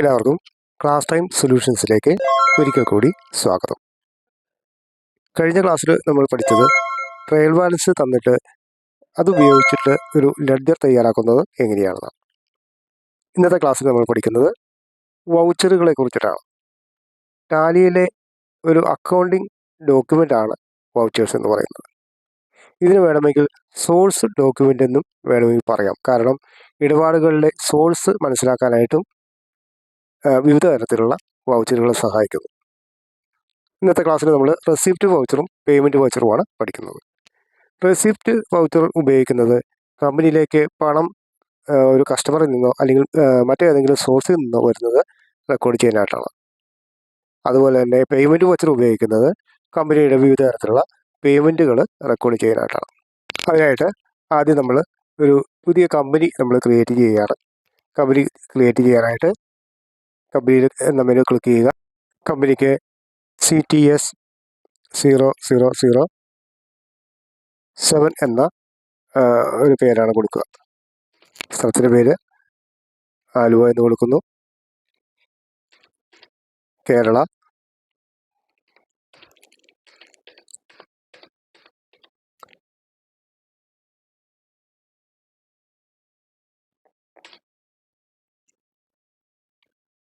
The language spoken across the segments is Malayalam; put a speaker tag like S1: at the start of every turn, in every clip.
S1: എല്ലാവർക്കും ക്ലാസ് ടൈം സൊല്യൂഷൻസിലേക്ക് ഒരിക്കൽ കൂടി സ്വാഗതം. കഴിഞ്ഞ ക്ലാസ്സിൽ നമ്മൾ പഠിച്ചത് ട്രയൽ ബാലൻസ് തന്നിട്ട് അത് ഉപയോഗിച്ചിട്ട് ഒരു ലെഡ്ജർ തയ്യാറാക്കുന്നത് എങ്ങനെയാണെന്നാണ്. ഇന്നത്തെ ക്ലാസ്സിൽ നമ്മൾ പഠിക്കുന്നത് വൗച്ചറുകളെ കുറിച്ചിട്ടാണ്. ടാലിയിലെ ഒരു അക്കൗണ്ടിങ് ആണ് വൗച്ചേഴ്സ് എന്ന് പറയുന്നത്. ഇതിന് വേണമെങ്കിൽ സോഴ്സ് ഡോക്യുമെന്റ് എന്നും വേണമെങ്കിൽ പറയാം. കാരണം ഇടപാടുകളിലെ സോഴ്സ് മനസ്സിലാക്കാനായിട്ടും വിവിധ തരത്തിലുള്ള വൗച്ചറുകളെ സഹായിക്കുന്നു. ഇന്നത്തെ ക്ലാസ്സിൽ നമ്മൾ റെസിപ്റ്റ് വൗച്ചറും പേയ്മെന്റ് വൗച്ചറുമാണ് പഠിക്കുന്നത്. റെസിപ്റ്റ് വൗച്ചർ ഉപയോഗിക്കുന്നത് കമ്പനിയിലേക്ക് പണം ഒരു കസ്റ്റമറിൽ നിന്നോ അല്ലെങ്കിൽ മറ്റേതെങ്കിലും സോഴ്സിൽ നിന്നോ വരുന്നത് റെക്കോർഡ് ചെയ്യാനായിട്ടാണ്. അതുപോലെ തന്നെ പേയ്മെന്റ് വൗച്ചർ ഉപയോഗിക്കുന്നത് കമ്പനിയുടെ വിവിധ തരത്തിലുള്ള പേയ്മെന്റുകൾ റെക്കോർഡ് ചെയ്യാനായിട്ടാണ്. അതിനായിട്ട് ആദ്യം നമ്മൾ ഒരു പുതിയ കമ്പനി നമ്മൾ ക്രിയേറ്റ് ചെയ്യുകയാണ്. കമ്പനി ക്രിയേറ്റ് ചെയ്യാനായിട്ട് കമ്പനിയിൽ എന്ന മെനു ക്ലിക്ക് ചെയ്യുക. കമ്പനിക്ക് C T S zero zero zero seven എന്ന ഒരു പേരാണ് കൊടുക്കുക. സ്ഥലത്തിന്റെ പേര് ആലുവ എന്ന് കൊടുക്കുന്നു. കേരള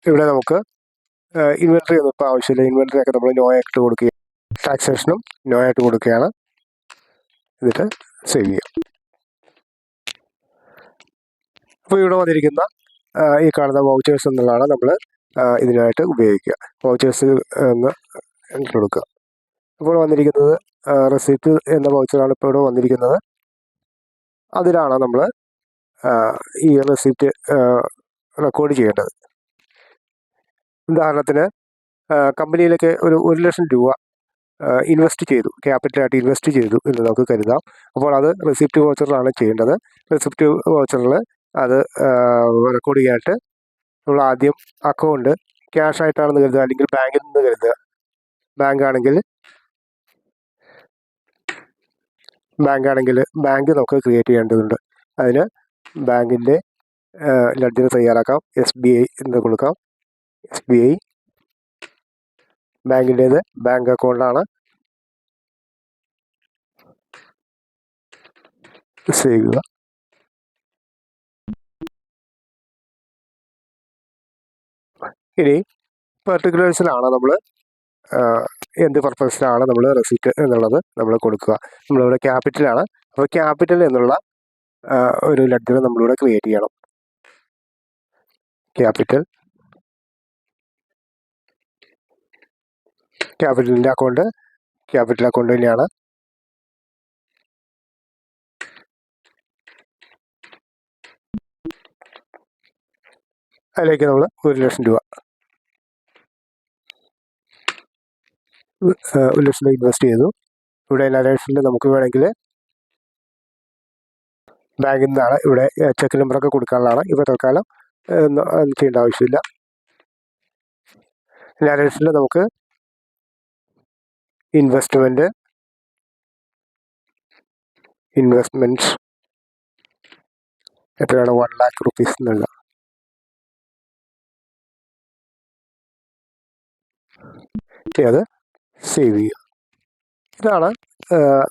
S1: ഇവിടെ നമുക്ക് ഇൻവെൻട്രി ഒന്നും ഇപ്പോൾ ആവശ്യമില്ല. ഇൻവെൻട്രി ഒക്കെ നമ്മൾ നോ ആയിട്ട് കൊടുക്കുക ടാക്സേഷനും നോ ആയിട്ട് കൊടുക്കുകയാണ്. എന്നിട്ട് സേവ് ചെയ്യാം. അപ്പോൾ ഇവിടെ വന്നിരിക്കുന്ന ഈ കാണുന്ന വൗച്ചേഴ്സ് എന്നുള്ളതാണ് നമ്മൾ ഇതിനായിട്ട് ഉപയോഗിക്കുക. വൗച്ചേഴ്സ് എന്ന് എന്റർ കൊടുക്കുക. ഇപ്പോൾ വന്നിരിക്കുന്നത് റെസിപ്റ്റ് എന്ന വൗച്ചറാണ് ഇപ്പോൾ ഇവിടെ വന്നിരിക്കുന്നത്. അതിലാണ് നമ്മൾ ഈ റെസിപ്റ്റ് റെക്കോർഡ് ചെയ്യേണ്ടത്. ഉദാഹരണത്തിന് കമ്പനിയിലേക്ക് ഒരു ഒരു ലക്ഷം രൂപ ഇൻവെസ്റ്റ് ചെയ്തു ക്യാപിറ്റലായിട്ട് ഇൻവെസ്റ്റ് ചെയ്തു എന്ന് നമുക്ക് കരുതാം. അപ്പോൾ അത് റെസിപ്റ്റ് വോച്ചറിലാണ് ചെയ്യേണ്ടത്. റെസിപ്റ്റ് വോച്ചറിൽ അത് റെക്കോർഡ് ചെയ്യാനായിട്ട് നമ്മൾ ആദ്യം അക്കൗണ്ട് ക്യാഷ് ആയിട്ടാണെന്ന് കരുതുക അല്ലെങ്കിൽ ബാങ്കിൽ നിന്ന് കരുതുക. ബാങ്ക് ആണെങ്കിൽ ബാങ്ക് ആണെങ്കിൽ ബാങ്ക് നമുക്ക് ക്രിയേറ്റ് ചെയ്യേണ്ടതുണ്ട്. അതിന് ബാങ്കിന്റെ ലഡ്ജർ തയ്യാറാക്കാം എസ് ബി ഐ എന്ന് കൊടുക്കാം. എസ് ബി ഐ ബാങ്കിന്റേത് ബാങ്ക് അക്കൗണ്ടാണ്. ചെയ്യുക. ഇനി പെർട്ടിക്കുലേഴ്സിലാണ് നമ്മൾ എന്ത് പർപ്പസിലാണ് നമ്മൾ റെസിപ്റ്റ് എന്നുള്ളത് നമ്മൾ കൊടുക്കുക. നമ്മളിവിടെ ക്യാപിറ്റലാണ് അപ്പോൾ ക്യാപിറ്റൽ എന്നുള്ള ഒരു ലെഡ്ജർ നമ്മളിവിടെ ക്രിയേറ്റ് ചെയ്യണം. ക്യാപിറ്റൽ ക്യാപിറ്റലിന്റെ അക്കൗണ്ട് ക്യാപിറ്റൽ അക്കൗണ്ട് തന്നെയാണ്. അതിലേക്ക് നമ്മൾ ഒരു ലക്ഷം രൂപ. ഒരു ലക്ഷം രൂപ ഇൻവെസ്റ്റ് ചെയ്തു. ഇവിടെ ലക്ഷത്തിൽ നമുക്ക് വേണമെങ്കിൽ ബാങ്കിൽ നിന്നാണ് ഇവിടെ ചെക്ക് നമ്പറൊക്കെ കൊടുക്കാനുള്ളതാണ്. ഇപ്പോൾ തൽക്കാലം ചെയ്യേണ്ട ആവശ്യമില്ല. നരേഷനിൽ നമുക്ക് ഇൻവെസ്റ്റ്മെന്റ് ഇൻവെസ്റ്റ്മെന്റ്സ് എത്രയാണ്? വൺ ലാക്ക് റുപ്പീസ് എന്നുള്ള. അത് സേവ് ചെയ്യുക. ഇതാണ്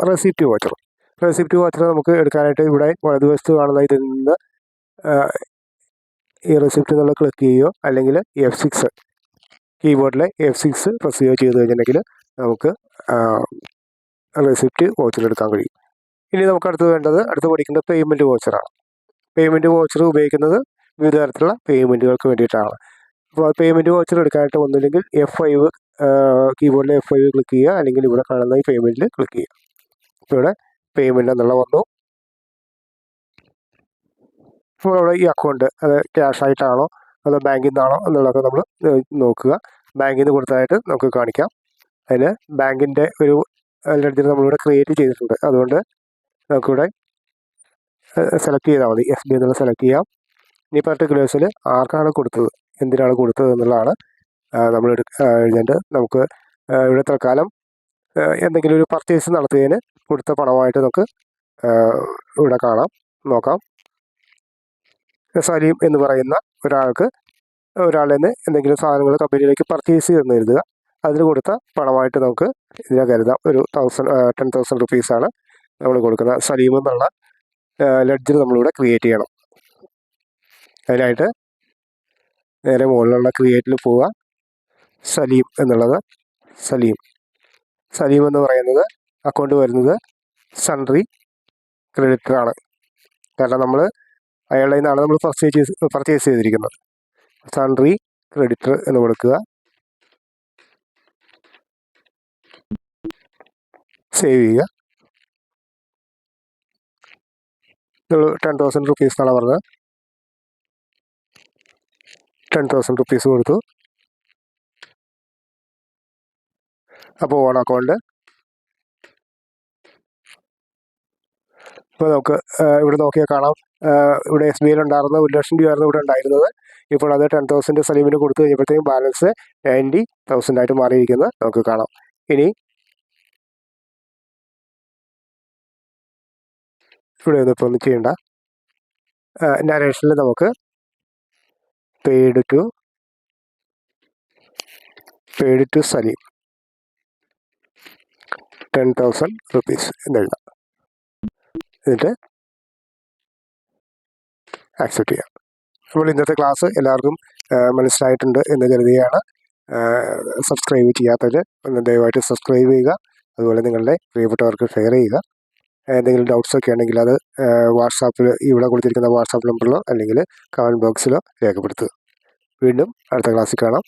S1: റെസിപ്റ്റ് വാച്ചർ റെസിപ്റ്റ് വാച്ചർ നമുക്ക് എടുക്കാനായിട്ട് ഇവിടെ വലതുവശത്ത് കാണുന്ന ഇതിൽ നിന്ന് ഈ റെസിപ്റ്റ് നമ്മൾ ക്ലിക്ക് ചെയ്യുകയോ അല്ലെങ്കിൽ എഫ് സിക്സ് കീബോർഡിലെ എഫ് സിക്സ് പ്രസ് ചെയ്യുകയോ ചെയ്ത് കഴിഞ്ഞിട്ടുണ്ടെങ്കിൽ നമുക്ക് റെസിപ്റ്റ് വോച്ചറിലെടുക്കാൻ കഴിയും. ഇനി നമുക്ക് അടുത്ത് വേണ്ടത് അടുത്ത് പഠിക്കുന്നത് പേയ്മെന്റ് വോച്ചറാണ് പേയ്മെന്റ് വോച്ചർ ഉപയോഗിക്കുന്നത് വിവിധ തരത്തിലുള്ള പേയ്മെന്റുകൾക്ക് വേണ്ടിയിട്ടാണ്. അപ്പോൾ പേയ്മെന്റ് വോച്ചർ എടുക്കാനായിട്ട് ഒന്നുമില്ലെങ്കിൽ എഫ് ഫൈവ് കീബോർഡിൽ എഫ് ഫൈവ് ക്ലിക്ക് ചെയ്യുക അല്ലെങ്കിൽ ഇവിടെ കാണുന്ന ഈ പേയ്മെന്റിൽ ക്ലിക്ക് ചെയ്യുക. ഇപ്പോൾ ഇവിടെ പേയ്മെന്റ് എന്നുള്ള വന്നു. അപ്പോൾ അവിടെ ഈ അക്കൗണ്ട് അത് ക്യാഷ് ആയിട്ടാണോ അതോ ബാങ്കിൽ നിന്നാണോ എന്നുള്ളതൊക്കെ നമ്മൾ നോക്കുക. ബാങ്കിൽ നിന്ന് കൊടുത്തതായിട്ട് നമുക്ക് കാണിക്കാം. അതിന് ബാങ്കിന്റെ ഒരു ലെഡ്ജർ നമ്മളിവിടെ ക്രിയേറ്റ് ചെയ്തിട്ടുണ്ട്. അതുകൊണ്ട് നമുക്കിവിടെ സെലക്ട് ചെയ്താൽ മതി. എഫ് ബി എന്നുള്ള സെലക്ട് ചെയ്യാം. ഇനി പർട്ടിക്കുലേഴ്സിൽ ആർക്കാണ് കൊടുത്തത്? എന്തിനാണ് കൊടുത്തത് എന്നുള്ളതാണ് നമ്മൾ എഴുതേണ്ടത്. നമുക്ക് ഇവിടെ തൽക്കാലം എന്തെങ്കിലും ഒരു പർച്ചേസ് നടത്തിയതിന് കൊടുത്ത പണമായിട്ട് നമുക്ക് ഇവിടെ കാണാം. നോക്കാം. സലീം എന്ന് പറയുന്ന ഒരാൾക്ക് ഒരാളിൽ നിന്ന് എന്തെങ്കിലും സാധനങ്ങൾ കമ്പനിയിലേക്ക് പർച്ചേസ് ചെയ്തെന്ന് കരുതുക അതിന് കൊടുത്ത പണമായിട്ട് നമുക്ക് ഇതിനെ കരുതാം. ഒരു തൗസൻഡ് ടെൻ തൗസൻഡ് റുപ്പീസാണ് നമ്മൾ കൊടുക്കുന്ന സലീം എന്നുള്ള ലെഡ്ജർ നമ്മളിവിടെ ക്രിയേറ്റ് ചെയ്യണം. അതിനായിട്ട് നേരെ മുകളിലുള്ള ക്രിയേറ്റിൽ പോവുക. സലീം എന്നുള്ളത് സലീം. സലീം എന്ന് പറയുന്നത് അക്കൗണ്ട് വരുന്നത് സൺട്രി ക്രെഡിറ്ററാണ് കാരണം നമ്മൾ അയാളുടെ നിന്നാണ് നമ്മൾ പർച്ചേസ് പർച്ചേസ് ചെയ്തിരിക്കുന്നത്. സൺട്രി ക്രെഡിറ്റർ എന്ന് കൊടുക്കുക. സേവ് ചെയ്യുക. ടെൻ തൗസൻഡ് റുപ്പീസ് എന്നാണ് പറഞ്ഞത്. ടെൻ തൗസൻഡ് റുപ്പീസ് കൊടുത്തു. അപ്പോൾ ഓൺ അക്കൗണ്ട്. ഇപ്പോൾ നമുക്ക് ഇവിടെ നോക്കിയാൽ കാണാം. ഇവിടെ എസ് ബി ഐയിൽ ഉണ്ടായിരുന്ന ഒരു ലക്ഷം രൂപയായിരുന്നു ഇവിടെ ഉണ്ടായിരുന്നത്. ഇപ്പോൾ അത് ടെൻ തൗസൻഡ് സലീമിന് കൊടുത്തു കഴിഞ്ഞപ്പോഴത്തേക്കും ബാലൻസ് നയന്റി തൗസൻഡായിട്ട് മാറിയിരിക്കുന്നത് നമുക്ക് കാണാം. ഇനി ഇവിടെ ഒന്നും ഇപ്പോൾ ഒന്നും ചെയ്യണ്ട നരേഷനിൽ നമുക്ക് paid to paid to Saleem ten thousand rupees എന്നെഴുതാം എന്നിട്ട് ആക്സെപ്റ്റ് ചെയ്യാം. നമ്മൾ ഇന്നത്തെ ക്ലാസ് എല്ലാവർക്കും മനസ്സിലായിട്ടുണ്ട് എന്ന് കരുതുകയാണ്. സബ്സ്ക്രൈബ് ചെയ്യാത്തവർ ഒന്ന് ദയവായിട്ട് സബ്സ്ക്രൈബ് ചെയ്യുക. അതുപോലെ നിങ്ങളുടെ പ്രിയപ്പെട്ടവർക്ക് ഷെയർ ചെയ്യുക. എന്തെങ്കിലും ഡൗട്ട്സ് ഒക്കെ ഉണ്ടെങ്കിൽ അത് വാട്സാപ്പിൽ ഇവിടെ കൊടുത്തിരിക്കുന്ന വാട്സാപ്പ് നമ്പറിലോ അല്ലെങ്കിൽ കമന്റ് ബോക്സിലോ രേഖപ്പെടുത്തുക. വീണ്ടും അടുത്ത ക്ലാസ്സിൽ കാണാം.